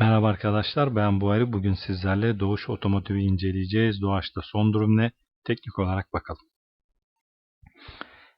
Merhaba arkadaşlar ben Buhari. Bugün sizlerle Doğuş Otomotiv'i inceleyeceğiz. Doğaçta son durum ne? Teknik olarak bakalım.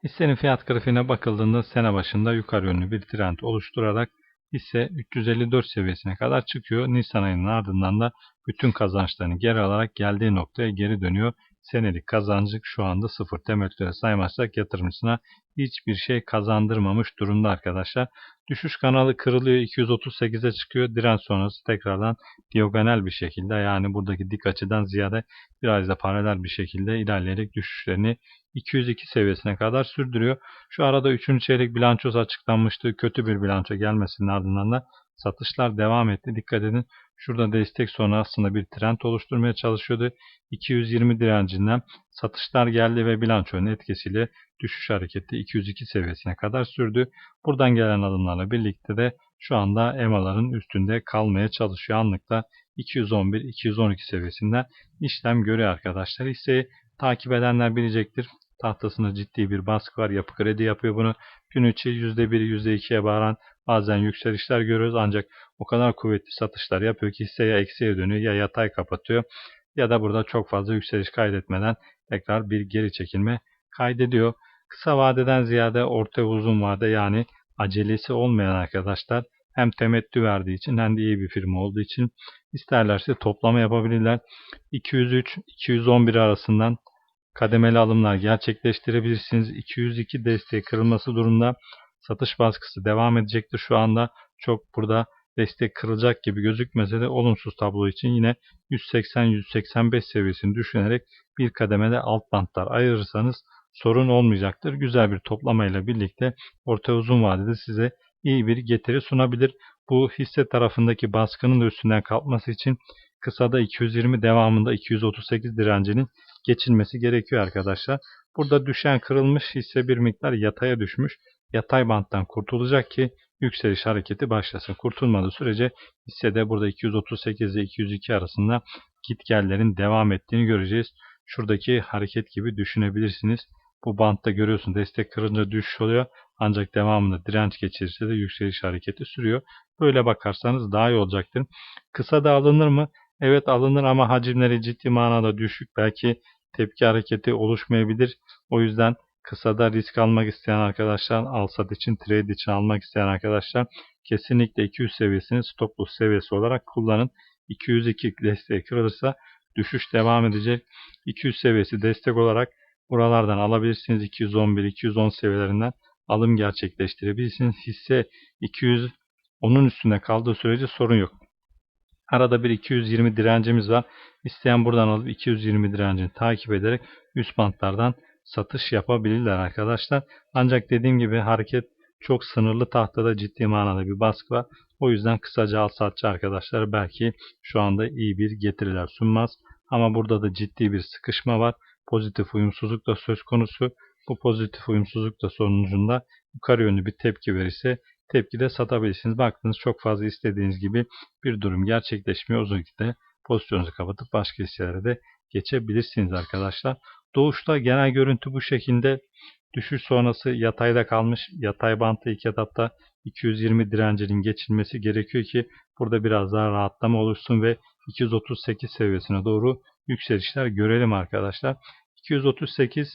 Hissenin fiyat grafiğine bakıldığında sene başında yukarı yönlü bir trend oluşturarak hisse 354 seviyesine kadar çıkıyor. Nisan ayının ardından da bütün kazançlarını geri alarak geldiği noktaya geri dönüyor. Senelik kazancı şu anda sıfır temettüre saymazsak yatırımcısına hiçbir şey kazandırmamış durumda arkadaşlar. Düşüş kanalı kırılıyor 238'e çıkıyor. Direnç sonrası tekrardan diagonal bir şekilde yani buradaki dik açıdan ziyade biraz da paralel bir şekilde ilerleyerek düşüşlerini 202 seviyesine kadar sürdürüyor. Şu arada 3. çeyrek bilançosu açıklanmıştı. Kötü bir bilanço gelmesinin ardından da satışlar devam etti. Dikkat edin Şurada destek sonra aslında bir trend oluşturmaya çalışıyordu. 220 direncinden satışlar geldi ve bilançonun etkisiyle düşüş hareketi 202 seviyesine kadar sürdü. Buradan gelen adımlarla birlikte de şu anda EMA'ların üstünde kalmaya çalışıyor. Anlıkta 211-212 seviyesinden işlem görüyor arkadaşlar. Hisseyi takip edenler bilecektir. Tahtasında ciddi bir baskı var. Yapı kredi yapıyor bunu. Gün içi %1, %2'ye varan bazen yükselişler görüyoruz. Ancak o kadar kuvvetli satışlar yapıyor ki hisse ya eksiye dönüyor ya yatay kapatıyor. Ya da burada çok fazla yükseliş kaydetmeden tekrar bir geri çekilme kaydediyor. Kısa vadeden ziyade orta uzun vade yani acelesi olmayan arkadaşlar hem temettü verdiği için hem de iyi bir firma olduğu için isterlerse toplama yapabilirler. 203-211 arasından kademeli alımlar gerçekleştirebilirsiniz. 202 desteği kırılması durumunda satış baskısı devam edecektir. Şu anda çok burada destek kırılacak gibi gözükmese de olumsuz tablo için yine 180-185 seviyesini düşünerek bir kademede alt bantlar ayırırsanız sorun olmayacaktır. Güzel bir toplamayla birlikte orta uzun vadede size iyi bir getiri sunabilir. Bu hisse tarafındaki baskının üstünden kalkması için kısada 220 devamında 238 direncinin geçilmesi gerekiyor arkadaşlar. Burada düşen kırılmış hisse bir miktar yataya düşmüş. Yatay banttan kurtulacak ki yükseliş hareketi başlasın. Kurtulmadığı sürece hissede burada 238 ile 202 arasında gitgellerin devam ettiğini göreceğiz. Şuradaki hareket gibi düşünebilirsiniz. Bu bantta görüyorsun destek kırınca düşüş oluyor. Ancak devamında direnç geçirirse de yükseliş hareketi sürüyor. Böyle bakarsanız daha iyi olacaktır. Kısa da alınır mı? Evet alınır ama hacimleri ciddi manada düşük. Belki tepki hareketi oluşmayabilir. O yüzden kısada risk almak isteyen arkadaşlar, alsat için, trade için almak isteyen arkadaşlar kesinlikle 200 seviyesini stop loss seviyesi olarak kullanın. 202 desteği kırılırsa düşüş devam edecek. 200 seviyesi destek olarak buralardan alabilirsiniz. 211, 210 seviyelerinden alım gerçekleştirebilirsiniz. Hisse 200 onun üstünde kaldığı sürece sorun yok. Arada bir 220 direncimiz var. İsteyen buradan alıp 220 direncini takip ederek üst bantlardan satış yapabilirler arkadaşlar. Ancak dediğim gibi hareket çok sınırlı tahtada ciddi manada bir baskı var. O yüzden kısaca al satçı arkadaşlar belki şu anda iyi bir getiriler sunmaz. Ama burada da ciddi bir sıkışma var. Pozitif uyumsuzluk da söz konusu. Bu pozitif uyumsuzluk da sonucunda yukarı yönlü bir tepki verirse tepkide satabilirsiniz. Baktınız çok fazla istediğiniz gibi bir durum gerçekleşmiyor. O zaman pozisyonunuzu kapatıp başka hisselere de geçebilirsiniz arkadaşlar. Doğuşta genel görüntü bu şekilde. Düşüş sonrası yatayda kalmış. Yatay bantı ilk etapta 220 direncinin geçilmesi gerekiyor ki burada biraz daha rahatlama oluşsun ve 238 seviyesine doğru yükselişler görelim arkadaşlar. 238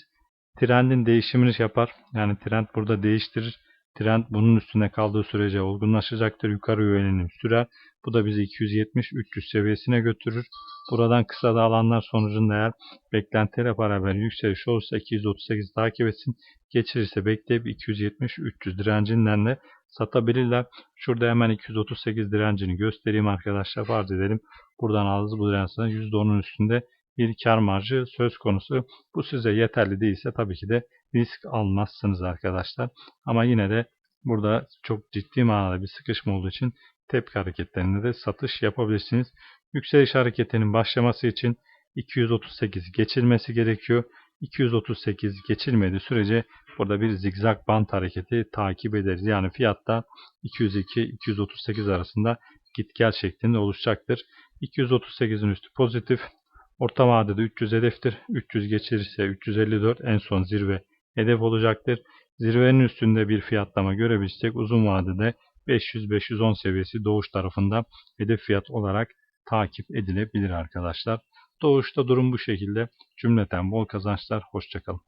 trendin değişimini yapar. Yani trend burada değiştirir. Trend bunun üstüne kaldığı sürece olgunlaşacaktır. Yukarı yönelim sürer. Bu da bizi 270-300 seviyesine götürür. Buradan kısa dağılanlar sonucunda eğer beklentiyle beraber yükseliş olursa 238 takip etsin. Geçirirse bekleyip 270-300 direncinden de satabilirler. Şurada hemen 238 direncini göstereyim arkadaşlar. Farz edelim. Buradan aldığınız bu dirençten %10'un üstünde bir kar marjı söz konusu. Bu size yeterli değilse tabii ki de risk almazsınız arkadaşlar. Ama yine de burada çok ciddi manada bir sıkışma olduğu için tepki hareketlerinde de satış yapabilirsiniz. Yükseliş hareketinin başlaması için 238 geçilmesi gerekiyor. 238 geçilmediği sürece burada bir zigzag band hareketi takip ederiz. Yani fiyatta 202-238 arasında git gel şeklinde oluşacaktır. 238'in üstü pozitif. Orta vadede 300 hedeftir. 300 geçirirse 354 en son zirve hedef olacaktır. Zirvenin üstünde bir fiyatlama görebilsek uzun vadede 500-510 seviyesi doğuş tarafında hedef fiyat olarak takip edilebilir arkadaşlar. Doğuşta durum bu şekilde. Cümleten bol kazançlar. Hoşçakalın.